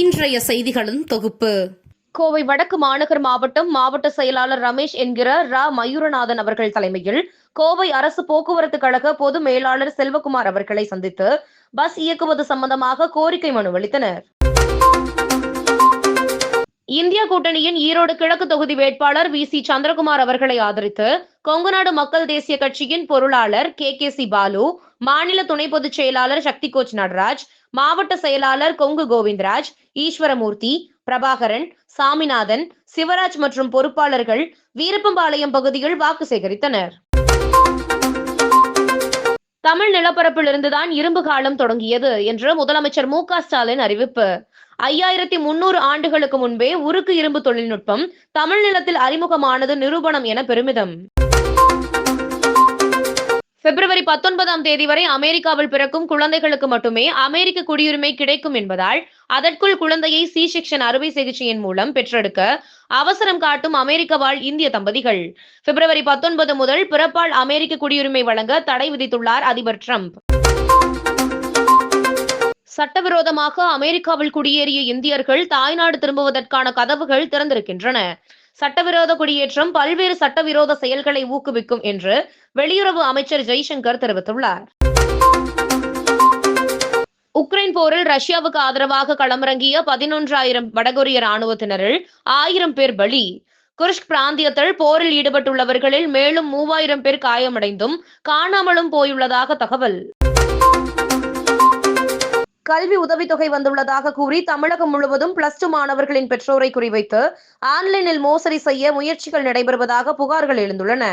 இன்றைய செய்திகளின் தொகுப்பு. கோவை வடக்கு மாநகர் மாவட்டம் மாவட்ட செயலாளர் ரமேஷ் என்கிற ரா. மயூரநாதன் அவர்கள் தலைமையில் கோவை அரசு போக்குவரத்து கழக பொது மேலாளர் செல்வகுமார் அவர்களை சந்தித்து பஸ் இயக்குவது சம்பந்தமாக கோரிக்கை மனு அளித்தனர். கூட்டணியின் ஈரோடு கிழக்கு தொகுதி வேட்பாளர் வி சி சந்திரகுமார் அவர்களை ஆதரித்து கொங்குநாடு மக்கள் தேசிய கட்சியின் பொருளாளர் கே கே சி பாலு மாநில துணை பொதுச் செயலாளர் சக்தி கோச் நடராஜ் மாவட்ட செயலாளர் கொங்கு கோவிந்தராஜ் ஈஸ்வரமூர்த்தி பிரபாகரன் சாமிநாதன் சிவராஜ் மற்றும் பொறுப்பாளர்கள் வீரப்பம்பாளையம் பகுதியில் வாக்கு சேகரித்தனர். தமிழ் நிலப்பரப்பில் இருந்துதான் இரும்பு காலம் தொடங்கியது என்று முதலமைச்சர் மு க ஸ்டாலின் அறிவிப்பு. ஐயாயிரத்தி முன்னூறு ஆண்டுகளுக்கு முன்பே உருக்கு இரும்பு தொழில்நுட்பம் தமிழ் நிலத்தில் அறிமுகமானது நிரூபணம் என பெருமிதம். பிப்ரவரி பத்தொன்பதாம் தேதி வரை அமெரிக்காவில் பிறக்கும் குழந்தைகளுக்கு மட்டுமே அமெரிக்க குடியுரிமை கிடைக்கும் என்பதால் அதற்குள் குழந்தையை சி செக்ஷன் அறுவை சிகிச்சையின் மூலம் பெற்றெடுக்க அவசரம் காட்டும் அமெரிக்க வாழ் இந்திய தம்பதிகள். பிப்ரவரி பத்தொன்பது முதல் பிறப்பால் அமெரிக்க குடியுரிமை வழங்க தடை விதித்துள்ளார் அதிபர் ட்ரம்ப். சட்டவிரோதமாக அமெரிக்காவில் குடியேறிய இந்தியர்கள் தாய்நாடு திரும்புவதற்கான கதவுகள் திறந்திருக்கின்றன. சட்டவிரோத குடியேற்றம் பல்வேறு சட்டவிரோத செயல்களை ஊக்குவிக்கும் என்று வெளியுறவு அமைச்சர் ஜெய்சங்கர் தெரிவித்துள்ளார். உக்ரைன் போரில் ரஷ்யாவுக்கு ஆதரவாக களமிறங்கிய பதினொன்றாயிரம் வடகொரிய ராணுவத்தினரில் ஆயிரம் பேர் பலி. குர்ஷ்க் பிராந்தியத்தில் போரில் ஈடுபட்டுள்ளவர்களில் மேலும் மூவாயிரம் பேர் காயமடைந்தும் காணாமலும் போயுள்ளதாக தகவல். கல்வி உதவித்தொகை வந்துள்ளதாக கூறி தமிழகம் முழுவதும் பிளஸ் டூ மாணவர்களின் பெற்றோரை குறிவைத்து ஆன்லைனில் மோசடி செய்ய முயற்சிகள் நடைபெறுவதாக புகார்கள் எழுந்துள்ளன.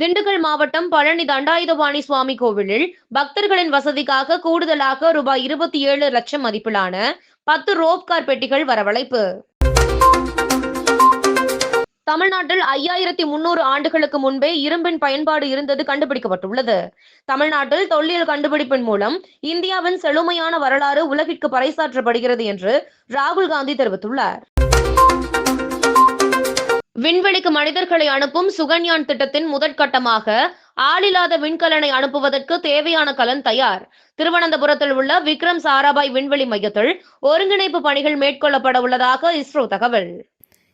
திண்டுக்கல் மாவட்டம் பழனி தண்டாயுதபாணி சுவாமி கோவிலில் பக்தர்களின் வசதிக்காக கூடுதலாக ரூபாய் இருபத்தி ஏழு லட்சம் மதிப்பிலான பத்து ரோப் கார் பெட்டிகள் வரவழைப்பு. தமிழ்நாட்டில் ஐயாயிரத்தி முன்னூறு ஆண்டுகளுக்கு முன்பே இரும்பின் பயன்பாடு இருந்தது கண்டுபிடிக்கப்பட்டுள்ளது. தமிழ்நாட்டில் தொல்லியல் கண்டுபிடிப்பின் மூலம் இந்தியாவின் செழுமையான வரலாறு உலகிற்கு பறைசாற்றப்படுகிறது என்று ராகுல் காந்தி தெரிவித்துள்ளார். விண்வெளிக்கு மனிதர்களை அனுப்பும் சுகன்யான் திட்டத்தின் முதற்கட்டமாக ஆளில்லாத விண்கலனை அனுப்புவதற்கு தேவையான கலன் தயார். திருவனந்தபுரத்தில் உள்ள விக்ரம் சாராபாய் விண்வெளி மையத்தில் ஒருங்கிணைப்பு பணிகள் மேற்கொள்ளப்பட உள்ளதாக இஸ்ரோ தகவல்.